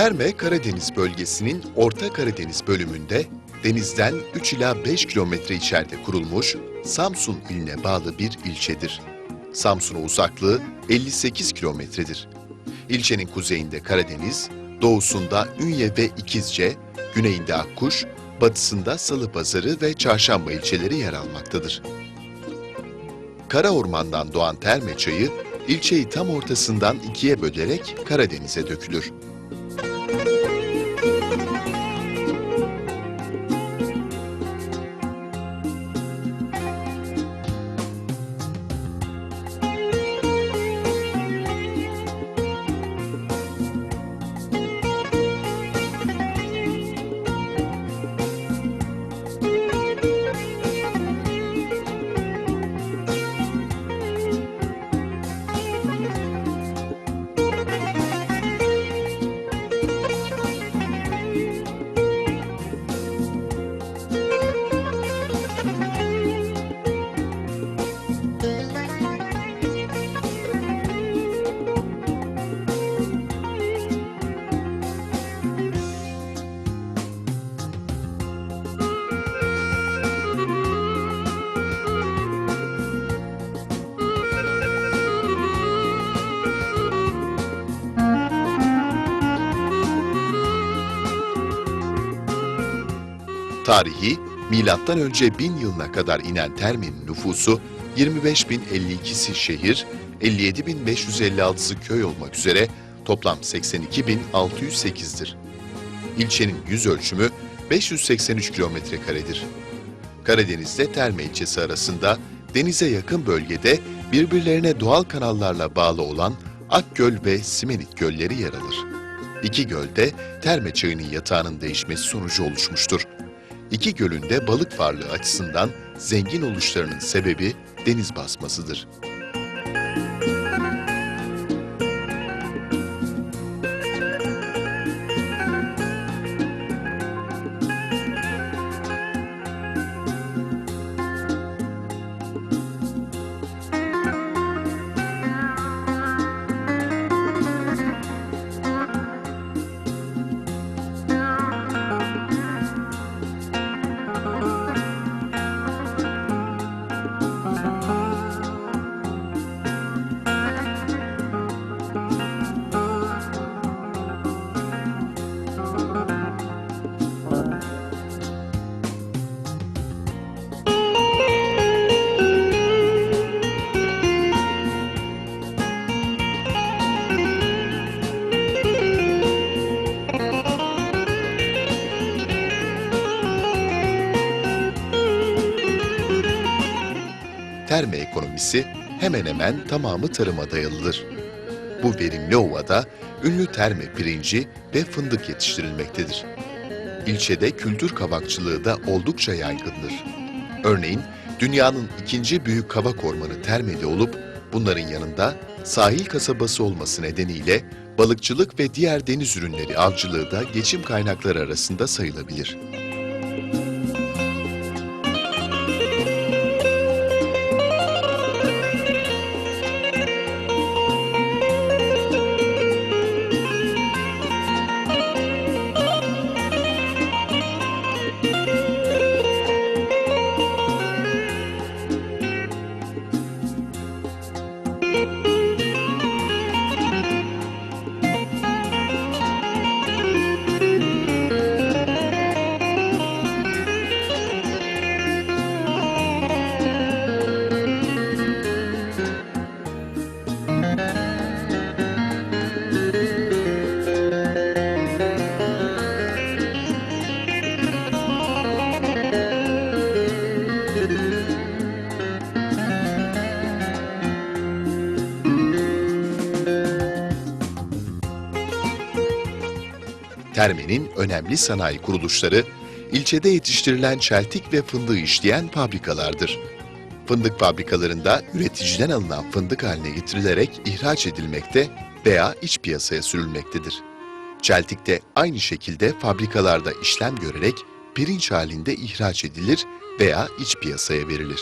Terme, Karadeniz bölgesinin Orta Karadeniz bölümünde denizden 3 ila 5 kilometre içeride kurulmuş Samsun iline bağlı bir ilçedir. Samsun'a uzaklığı 58 kilometredir. İlçenin kuzeyinde Karadeniz, doğusunda Ünye ve İkizce, güneyinde Akkuş, batısında Salıpazarı ve Çarşamba ilçeleri yer almaktadır. Kara ormandan doğan Terme çayı, ilçeyi tam ortasından ikiye bölerek Karadeniz'e dökülür. Tarihi, milattan önce 1000 yılına kadar inen Terme'nin nüfusu 25.052'si şehir, 57.556'sı köy olmak üzere toplam 82.608'dir. İlçenin yüz ölçümü 583 kilometre karedir. Karadeniz'de Terme ilçesi arasında denize yakın bölgede birbirlerine doğal kanallarla bağlı olan Akgöl ve Simenit gölleri yer alır. İki gölde Terme çayının yatağının değişmesi sonucu oluşmuştur. İki gölün de balık varlığı açısından zengin oluşlarının sebebi deniz basmasıdır. Terme ekonomisi hemen hemen tamamı tarıma dayalıdır. Bu verimli ovada ünlü terme pirinci ve fındık yetiştirilmektedir. İlçede kültür kavakçılığı da oldukça yaygındır. Örneğin dünyanın ikinci büyük kavak ormanı Terme'de olup bunların yanında sahil kasabası olması nedeniyle balıkçılık ve diğer deniz ürünleri avcılığı da geçim kaynakları arasında sayılabilir. Terme'nin önemli sanayi kuruluşları, ilçede yetiştirilen çeltik ve fındığı işleyen fabrikalardır. Fındık fabrikalarında üreticiden alınan fındık haline getirilerek ihraç edilmekte veya iç piyasaya sürülmektedir. Çeltik de aynı şekilde fabrikalarda işlem görerek pirinç halinde ihraç edilir veya iç piyasaya verilir.